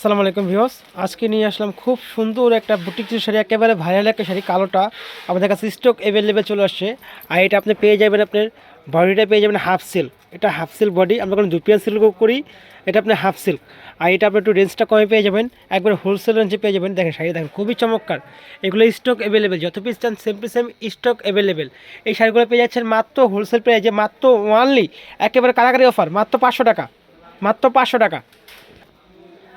আসসালামু আলাইকুম ভিউস আজকে নিয়ে আসলাম খুব সুন্দর একটা বুটিক শাড়ি, একেবারে ভাইরাল একটা শাড়ি, কালোটা। আমাদের কাছে স্টক অ্যাভেলেবেল চলে আসছে। আর এটা আপনি পেয়ে যাবেন আপনার বডিটা পেয়ে যাবেন হাফ সিল্ক এটা হাফ সিল্ক বডি আমরা কোনো দুপিয়া সিল্ক করি, এটা আপনি হাফ সিল্ক আর এটা আপনি একটু রেঞ্জটা কমে পেয়ে যাবেন, একবার হোলসেল রেঞ্জে পেয়ে যাবেন। দেখেন শাড়ি, দেখেন খুবই চমৎকার। এগুলো স্টক অ্যাভেলেবেল যত পিস চান same to same stock available এই শাড়িগুলো পেয়ে যাচ্ছেন মাত্র হোলসেল প্রাইজে মাত্র ওয়ানলি একেবারে কারাকারি অফার মাত্র পাঁচশো টাকা, মাত্র পাঁচশো টাকা।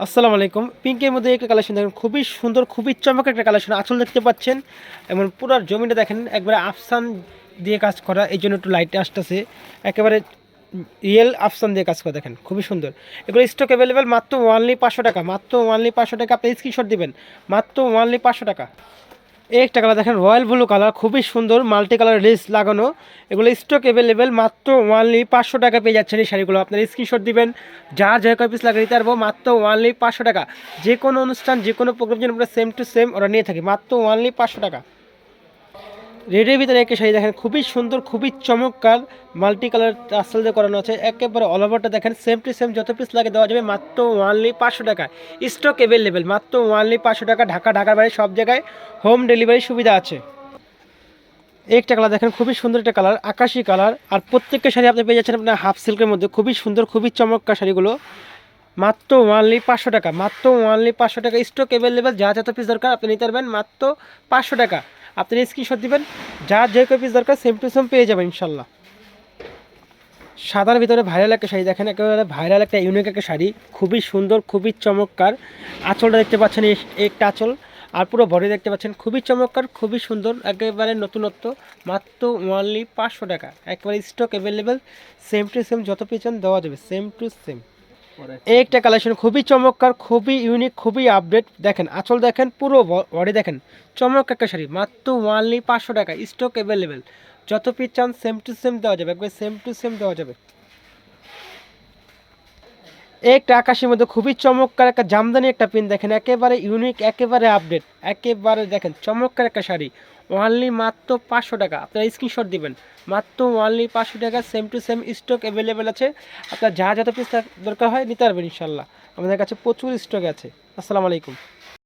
আসসালামু আলাইকুম। পিঙ্কের মধ্যে একটা কালেকশন দেখেন, খুবই সুন্দর, খুবই চমক একটা কালেকশন আচল দেখতে পাচ্ছেন। এবং পুরো জমিটা দেখেন, একবারে আফসান দিয়ে কাজ করা, এই জন্য একটু লাইটে আসতেছে। একেবারে রিয়েল আফসান দিয়ে কাজ করা দেখেন, খুবই সুন্দর। এগুলো স্টক অ্যাভেলেবেল মাত্র ওয়ানলি পাঁচশো টাকা, মাত্র ওয়ানলি পাঁচশো টাকা, আপনি স্ক্রিনশট দেবেন, মাত্র ওয়ানলি পাঁচশো টাকা। একটা কালার দেখেন রয়্যাল ব্লু কালার খুবই সুন্দর মাল্টি কালার লেস লাগানো। এগুলো স্টক অ্যাভেলেবেল মাত্র ওয়ানলি পাঁচশো টাকা পেয়ে যাচ্ছেন এই শাড়িগুলো। আপনার স্ক্রিনশট দিবেন, যার যে কয় পিস লাগে দিতে পারব, মাত্র ওয়ানলি পাঁচশো টাকা। যে কোনো অনুষ্ঠান, যে কোনো প্রোগ্রাম জন্য আমরা সেম টু সেম ওরা নিয়ে থাকি, মাত্র ওয়ানলি পাঁচশো টাকা। রেডের ভিতরে একটা শাড়ি দেখেন, খুবই সুন্দর, খুবই চমৎকার মাল্টি কালার টাসেল দিয়ে করানো আছে, একেবারে অল ওভারটা দেখেন সেম টু সেম যত পিস লাগে দেওয়া যাবে, মাত্র ওয়ানলি পাঁচশো টাকা। স্টক অ্যাভেলেবেল মাত্র ওয়ানলি পাঁচশো টাকা, ঢাকা, ঢাকার বাইরে সব জায়গায় হোম ডেলিভারি সুবিধা আছে। একটা কালার দেখেন, খুবই সুন্দর একটা কালার আকাশি কালার আর প্রত্যেকটা শাড়ি আপনি পেয়ে যাচ্ছেন আপনার হাফ সিল্কের মধ্যে, খুবই সুন্দর, খুবই চমৎকার শাড়িগুলো। মাত্র ওয়ানলি পাঁচশো টাকা, মাত্র ওয়ানলি পাঁচশো টাকা স্টক অ্যাভেলেবেল যা যত পিস দরকার আপনি নিতে পারবেন, মাত্র পাঁচশো টাকা। আপনি স্ক্রিনশট দিবেন। যা যে কপিস দরকার সেম টু সেম পেয়ে যাবেন ইনশাল্লাহ। সাদার ভিতরে ভাইরাল একটা শাড়ি, দেখেন একেবারে ভাইরাল একটা ইউনিক একটা শাড়ি। খুবই সুন্দর, খুবই চমৎকার। আঁচলটা দেখতে পাচ্ছেন একটা আঁচল। আর পুরো বডি দেখতে পাচ্ছেন, খুবই চমৎকার, খুবই সুন্দর, একেবারে নতুনত্ব। মাত্র ওয়ানলি পাঁচশো টাকা। একেবারে stock available same to same যত পিছন দেওয়া যাবে সেম টু সেম এই একটা কালেকশন খুবই চমৎকার, খুবই ইউনিক খুবই আপডেট দেখেন, আচল দেখেন, পুরো বডি দেখেন। চমক একটা শাড়ি মাত্র ওয়ানলি পাঁচশো টাকা স্টক অ্যাভেলেবেল যত পিস চান সেম টু সেম দেওয়া যাবে, একবার সেম টু সেম দেওয়া যাবে। একটা আকাশের মধ্যে খুবই চমৎকার একটা জামদানি একটা পিন দেখেন, একেবারে ইউনিক একেবারে আপডেট একেবারে দেখেন, চমৎকার একটা শাড়ি। ওয়ানলি মাত্র পাঁচশো টাকা। আপনারা স্ক্রিনশট দিবেন। মাত্র ওয়ানলি পাঁচশো টাকা same to same stock available আছে। আপনার যা যত পিস দরকার হয় নিতে পারবেন ইনশাল্লাহ। আমাদের কাছে প্রচুর স্টক আছে। আসসালামু আলাইকুম।